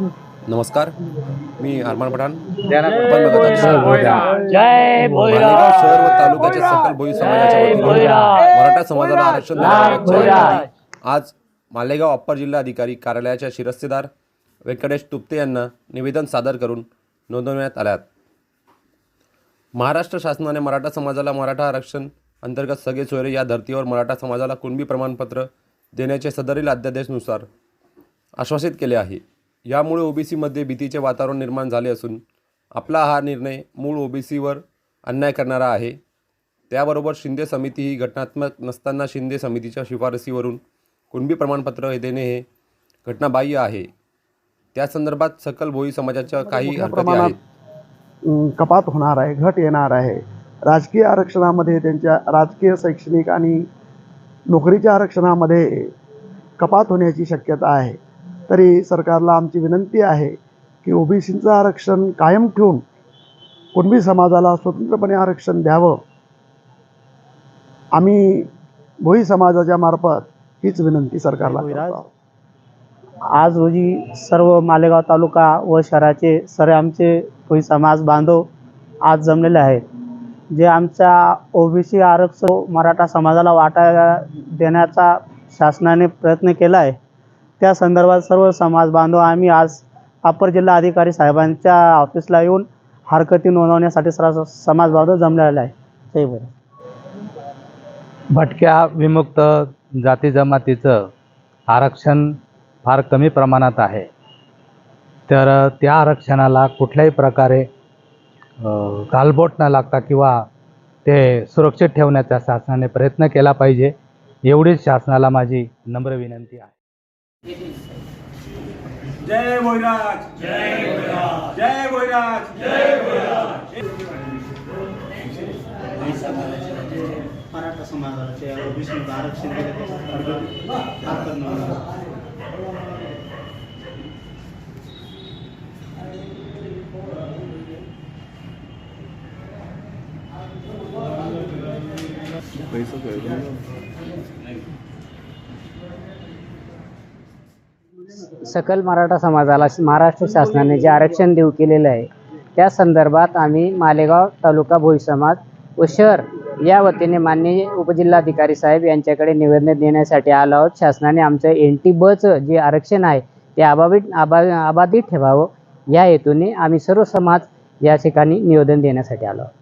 नमस्कार मी अरमान पठाण. आपण बघत आहात जय मालेगाव शहर व तालुक्याचे सकल भोई समाजाच्या वतीने मराठा समाजाला आरक्षण आज मालेगाव अप्पर जिल्हा अधिकारी कार्यालयाच्या शिरस्तेदार व्यंकटेश तुप्ते यांना निवेदन सादर करून नोंदवण्यात आल्यात महाराष्ट्र शासनाने मराठा समाजाला मराठा आरक्षण अंतर्गत सगळे सोयरे या धर्तीवर मराठा समाजाला कुणबी प्रमाणपत्र देण्याचे सदरील अध्यादेशनुसार आश्वासित केले आहे. यामुळे ओबीसीमध्ये भीतीचे वातावरण निर्माण झाले असून आपला हा निर्णय मूळ ओबीसीवर अन्याय करणारा आहे. त्याबरोबर शिंदे समिती ही घटनात्मक नसताना शिंदे समितीच्या शिफारसीवरून कुणबी प्रमाणपत्र देणे हे घटनाबाह्य आहे. त्या संदर्भात सकल भोई समाजाच्या काही हरकती प्रमाणात आहेत. कपात होणार आहे घट येणार आहे. राजकीय आरक्षणामध्ये त्यांच्या राजकीय शैक्षणिक आणि नोकरीच्या आरक्षणामध्ये कपात होण्याची शक्यता आहे. तरी सरकारला आमची विनंती आहे की ओबीसीचं आरक्षण कायम ठेवून कुणबी समाजाला स्वतंत्रपणे आरक्षण द्यावं. आम्ही भोई समाजाच्या मार्फत हीच विनंती सरकारला. आज रोजी सर्व मालेगाव तालुका व शहराचे सर्व आमचे कोळी समाज बांधव आज जमलेले आहेत. जे आमच्या ओबीसी आरक्षण मराठा समाजाला वाटा देण्याचा शासनाने प्रयत्न केला आहे त्या संदर्भात सर्व समाज बांधव आम्ही आज अपर जिल्हा अधिकारी साहेबांच्या ऑफिसला येऊन हरकती नोंदवण्यासाठी सर्व समाज बांधव जमलेला आहे ते बरं भटक्या विमुक्त जाती जमातीचं आरक्षण फार कमी प्रमाणात आहे. तर त्या आरक्षणाला कुठल्याही प्रकारे गालबोट न लागता किंवा ते सुरक्षित ठेवण्याचा शासनाने प्रयत्न केला पाहिजे एवढीच शासनाला माझी नम्र विनंती आहे. जय भोईराज जय भोईराज जय भोईराज जय मराठा समाजाचे ओबीसी आरक्षण दिले त्याच्या हरकत नोंदवली. सकल मराठा समाजाला महाराष्ट्र शासनाने जे आरक्षण देऊ केलेलं आहे त्या संदर्भात आम्ही मालेगाव तालुका भोई समाज व शहर या वतीने माननीय उपजिल्हाधिकारी साहेब यांच्याकडे निवेदन देण्यासाठी आलो आहोत. शासनाने आमचं एन टी बचं जे आरक्षण आहे ते अबाधित आबा अबाधित ठेवावं. या हेतूने आम्ही सर्व समाज या ठिकाणी निवेदन देण्यासाठी आलो आहोत.